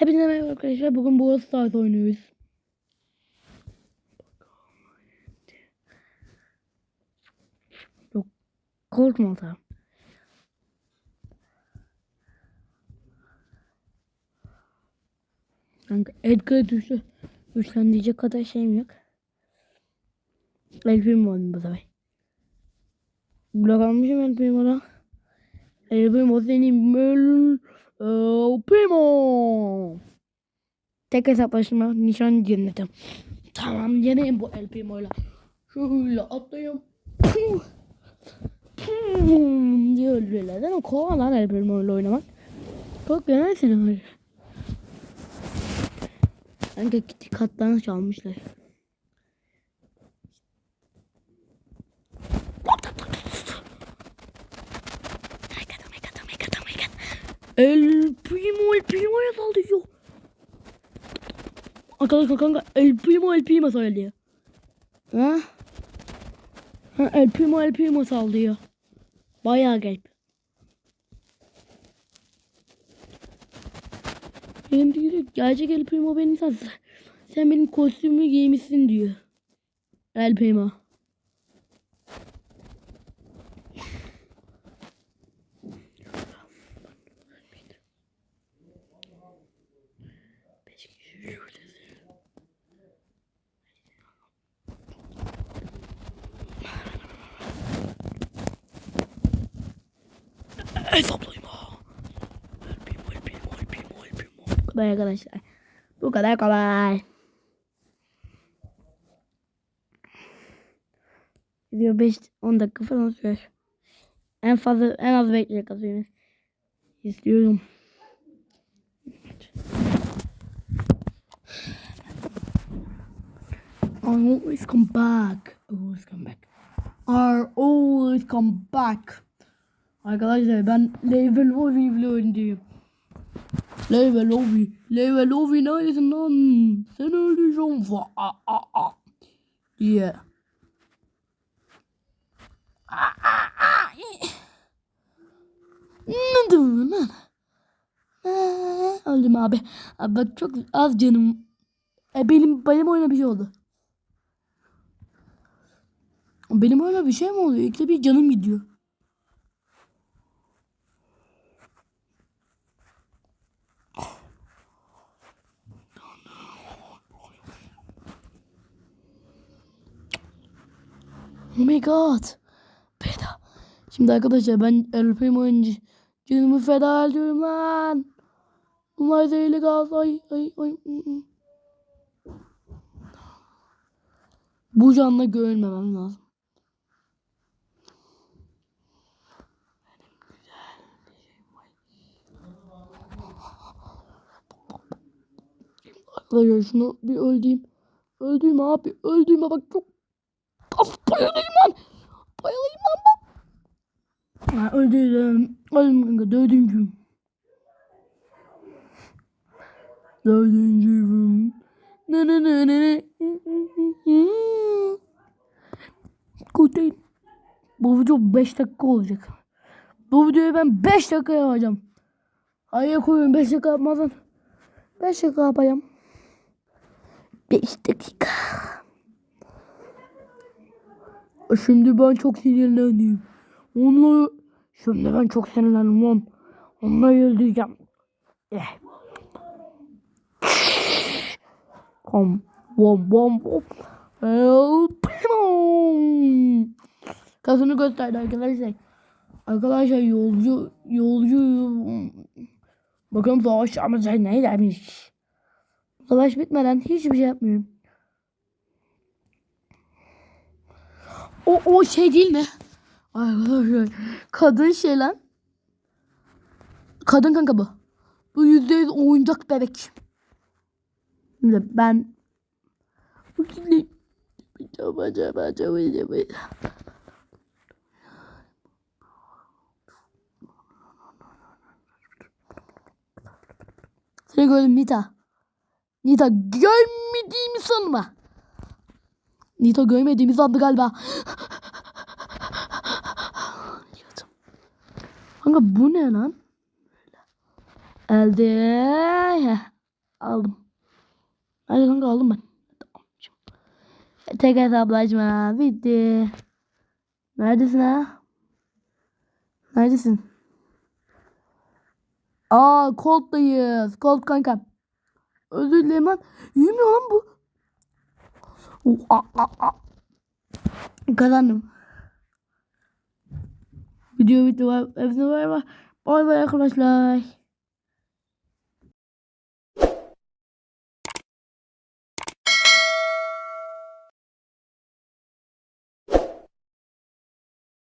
Hepinize merhaba arkadaşlar. Bugün Brawl Stars oynuyoruz. Yok. Korkma tamam. Kanka Edgar düştü. Güçlendirecek kadar şeyim yok. El Primo oldum bu sefer. Blok almışım El Primo'da. El Primo senin El El Primo. Tek hesaplaşma nişan cennetim. Tamam yeneyim bu El Primo'yla. Şöyle atlayayım. Puh. Puh diye öldürüyorlar. Değil mi? Kova lan El Primo'yla oynamak. Çok öyle. Kanka gitti katlarını çalmışlar. El Primo El Primo'ya saldırıyor. Arkadaşlar kanka El Primo El Primo söylüyor. Ha? Ha El Primo El Primo saldırıyor. Bayağı garip. Benim diyor gerçek El Primo beni sen, sen benim kostümümü giymişsin diyor. El Primo. Hesaplayma. El Primo, El Primo. Bu kadar arkadaşlar. Bu kadar kolay. Video 5 10 dakika falan sürer. En fazla en az aslında. İstiyorum. Always come back. Always come back. I always come back. Arkadaşlar ben level Ovi bile oynuyorum. Level Ovi. Level Ovi neredesin lan? Sen öldüreceğim. Fa a a a. Diye. A a a. Ne diyorsun lan? Aa, Öldüm abi. Abi bak çok az canım. E benim benim oyuna bir şey oldu. Benim oyuna bir şey mi oluyor? İkide bir canım gidiyor. Oh my god. Feda. Şimdi arkadaşlar ben El Primo oyuncu. Canımı feda ediyorum lan. Bunlar zehirli gaz. Ay ay ay. Bu canla görmemem lazım. Arkadaşlar şunu bir öldüreyim. Öldüreyim abi. Öldüreyim bak çok Of bayılayım lan. Bayılayım lan ben. Ha, öldürdüm. Öldüm kanka dördüncüyüm. Dördüncüyüm. Ne ne ne ne ne. Kurtayım. Bu video 5 dakika olacak. Bu videoyu ben 5 dakika yapacağım. Hayır koyun 5 dakika yapmadan. 5 dakika yapacağım. 5 dakika. Şimdi ben çok sinirlendim. Onları şimdi ben çok sinirlendim lan. Onları öldüreceğim. Eh. Bom bom bom bom. Kasını gösterdi arkadaşlar. Arkadaşlar yolcu yolcu Bakalım savaş ama ne demiş. Savaş bitmeden hiçbir şey yapmıyorum. O, o şey değil mi? Arkadaşlar kadın şey lan. Kadın kanka bu. Bu yüzde yüz oyuncak bebek. Şimdi ben Seni gördüm Nita. Nita görmediğimi sanma. Nita görmediğimi sandı galiba. Kanka bu ne lan? Elde. Aldım. Hadi kanka aldım ben. Tek hesaplaşma bitti. Neredesin ha? Neredesin? Aa Colt'tayız. Colt kanka. Özür dilerim lan. Yürümüyor lan bu. A. Kazandım. Video bitti. Hepsine bay bay. Bay bay arkadaşlar.